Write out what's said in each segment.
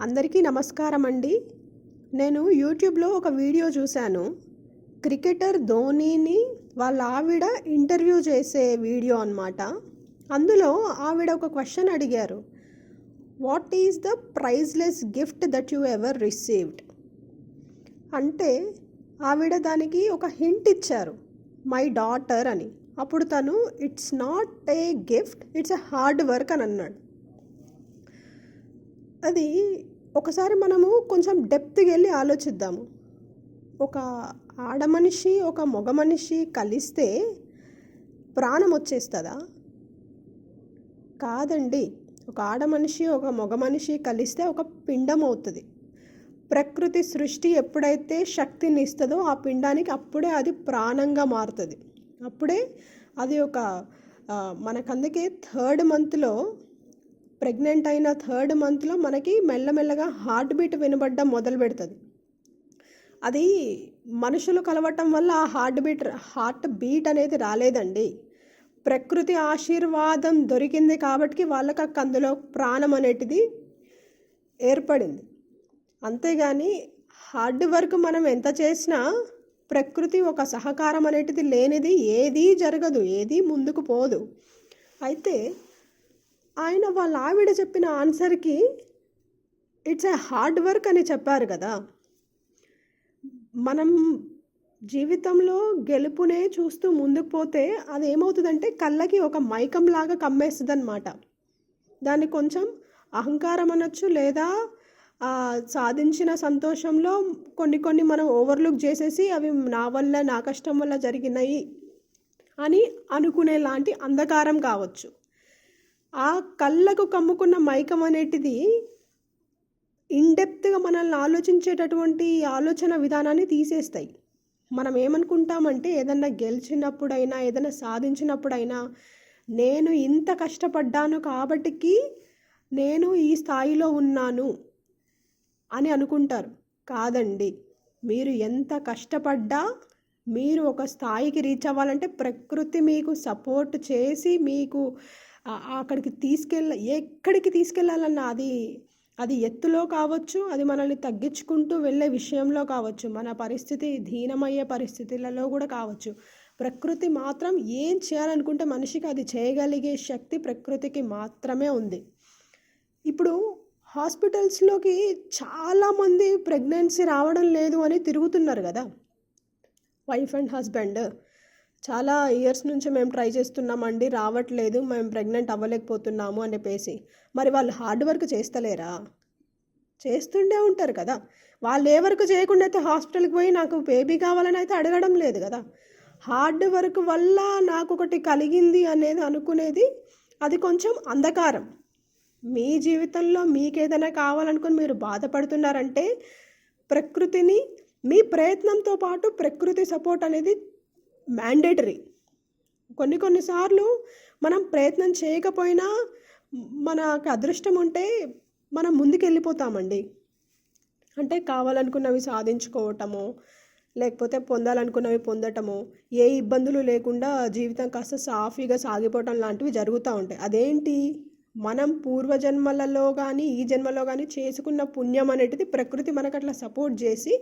అందరికీ నమస్కారం అండి నేను యూట్యూబ్లో ఒక వీడియో చూశాను. క్రికెటర్ ధోనీని వాళ్ళ ఆవిడ ఇంటర్వ్యూ చేసే వీడియో అన్నమాట. అందులో ఆవిడ ఒక క్వశ్చన్ అడిగారు. What is the priceless gift that you ever received అంటే ఆవిడ దానికి ఒక హింట్ ఇచ్చారు. మై డాటర్ అని. అప్పుడు తను it's not a gift it's a hard work అని అన్నాడు. అది ఒకసారి మనము కొంచెం డెప్త్కి వెళ్ళి ఆలోచిద్దాము. ఒక ఆడ మనిషి ఒక మగ మనిషి కలిస్తే ప్రాణం వచ్చేస్తుందా? కాదండి. ఒక ఆడ మనిషి ఒక మగ మనిషి కలిస్తే ఒక పిండం అవుతుంది. ప్రకృతి సృష్టి ఎప్పుడైతే శక్తిని ఇస్తుందో ఆ పిండానికి అప్పుడే అది ప్రాణంగా మారుతుంది. అప్పుడే అది ఒక మనకందుకే థర్డ్ మంత్లో ప్రెగ్నెంట్ అయిన థర్డ్ మంత్లో మనకి మెల్లమెల్లగా హార్ట్ బీట్ వినబడడం మొదలు పెడుతుంది. అది మనుషులు కలవటం వల్ల ఆ హార్ట్ బీట్ హార్ట్ బీట్ అనేది రాలేదండి. ప్రకృతి ఆశీర్వాదం దొరికింది కాబట్టి వాళ్ళకి అక్క అందులో ప్రాణం అనేటిది ఏర్పడింది. అంతేగాని హార్డ్ వర్క్ మనం ఎంత చేసినా ప్రకృతి ఒక సహకారం అనేటిది లేనిది ఏదీ జరగదు ఏదీ ముందుకు పోదు. అయితే ఆయన వాళ్ళ ఆవిడ చెప్పిన ఆన్సర్కి ఇట్స్ ఏ హార్డ్ వర్క్ అని చెప్పారు కదా. మనం జీవితంలో గెలుపునే చూస్తూ ముందుకు పోతే అది ఏమవుతుందంటే కళ్ళకి ఒక మైకంలాగా కమ్మేస్తుంది అనమాట దాన్ని కొంచెం అహంకారం అనొచ్చు లేదా సాధించిన సంతోషంలో కొన్ని కొన్ని మనం ఓవర్లుక్ చేసేసి అవి నా వల్ల నా కష్టం వల్ల జరిగినాయి అని అనుకునేలాంటి అంధకారం కావచ్చు. ఆ కళ్ళకు కమ్ముకున్న మైకం అనేటిది ఇన్డెప్త్గా మనల్ని ఆలోచించేటటువంటి ఆలోచన విధానాన్ని తీసేస్తాయి. మనం ఏమనుకుంటామంటే ఏదన్నా గెలిచినప్పుడైనా ఏదైనా సాధించినప్పుడైనా నేను ఇంత కష్టపడ్డాను కాబట్టికి నేను ఈ స్థాయిలో ఉన్నాను అని అనుకుంటారు. కాదండి. మీరు ఎంత కష్టపడ్డా మీరు ఒక స్థాయికి రీచ్ అవ్వాలంటే ప్రకృతి మీకు సపోర్ట్ చేసి మీకు అక్కడికి తీసుకెళ్ళ ఎక్కడికి తీసుకెళ్ళాలన్నా అది అది ఎత్తులో కావచ్చు అది మనల్ని తగ్గించుకుంటూ వెళ్ళే విషయంలో కావచ్చు మన పరిస్థితి దీనమయ్యే పరిస్థితులలో కూడా కావచ్చు. ప్రకృతి మాత్రం ఏం చేయాలనుకుంటే మనిషికి అది చేయగలిగే శక్తి ప్రకృతికి మాత్రమే ఉంది. ఇప్పుడు హాస్పిటల్స్లోకి చాలామంది ప్రెగ్నెన్సీ రావడం లేదు అని తిరుగుతున్నారు కదా. వైఫ్ అండ్ హస్బెండ్ చాలా ఇయర్స్ నుంచి మేము ట్రై చేస్తున్నామండి రావట్లేదు మేము ప్రెగ్నెంట్ అవ్వలేకపోతున్నాము అని చెప్పేసి మరి వాళ్ళు హార్డ్ వర్క్ చేస్తలేరా? చేస్తుండే ఉంటారు కదా. వాళ్ళు ఏ వర్క్ చేయకుండా అయితే హాస్పిటల్కి పోయి నాకు బేబీ కావాలని అయితే అడగడం లేదు కదా. హార్డ్ వర్క్ వల్ల నాకు ఒకటి కలిగింది అనేది అనుకునేది అది కొంచెం అంధకారం. మీ జీవితంలో మీకు ఏదైనా కావాలనుకుని మీరు బాధపడుతున్నారంటే ప్రకృతిని మీ ప్రయత్నంతో పాటు ప్రకృతి సపోర్ట్ అనేది మ్యాండేటరీ కొన్ని కొన్నిసార్లు మనం ప్రయత్నం చేయకపోయినా మనకు అదృష్టం ఉంటే మనం ముందుకెళ్ళిపోతామండి. అంటే కావాలనుకున్నవి సాధించుకోవటము లేకపోతే పొందాలనుకున్నవి పొందటము ఏ ఇబ్బందులు లేకుండా జీవితం కాస్త సాఫీగా సాగిపోవటం లాంటివి జరుగుతూ ఉంటాయి. అదేంటి? మనం పూర్వజన్మలలో కానీ ఈ జన్మలో కానీ చేసుకున్న పుణ్యం అనేటిది ప్రకృతి మనకు అట్లా సపోర్ట్ చేసి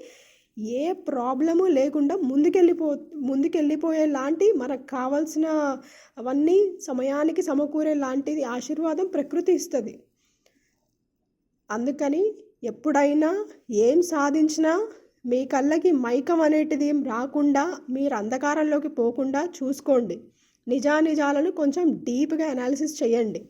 ఏ ప్రాబ్లము లేకుండా ముందుకెళ్ళిపో ముందుకెళ్ళిపోయే లాంటి మనకు కావాల్సిన అవన్నీ సమయానికి సమకూరే లాంటిది ఆశీర్వాదం ప్రకృతి ఇస్తుంది. అందుకని ఎప్పుడైనా ఏం సాధించినా మీ కళ్ళకి మైకం అనేటిది ఏం రాకుండా మీరు అంధకారంలోకి పోకుండా చూసుకోండి. నిజానిజాలను కొంచెం డీప్గా అనాలిసిస్ చేయండి.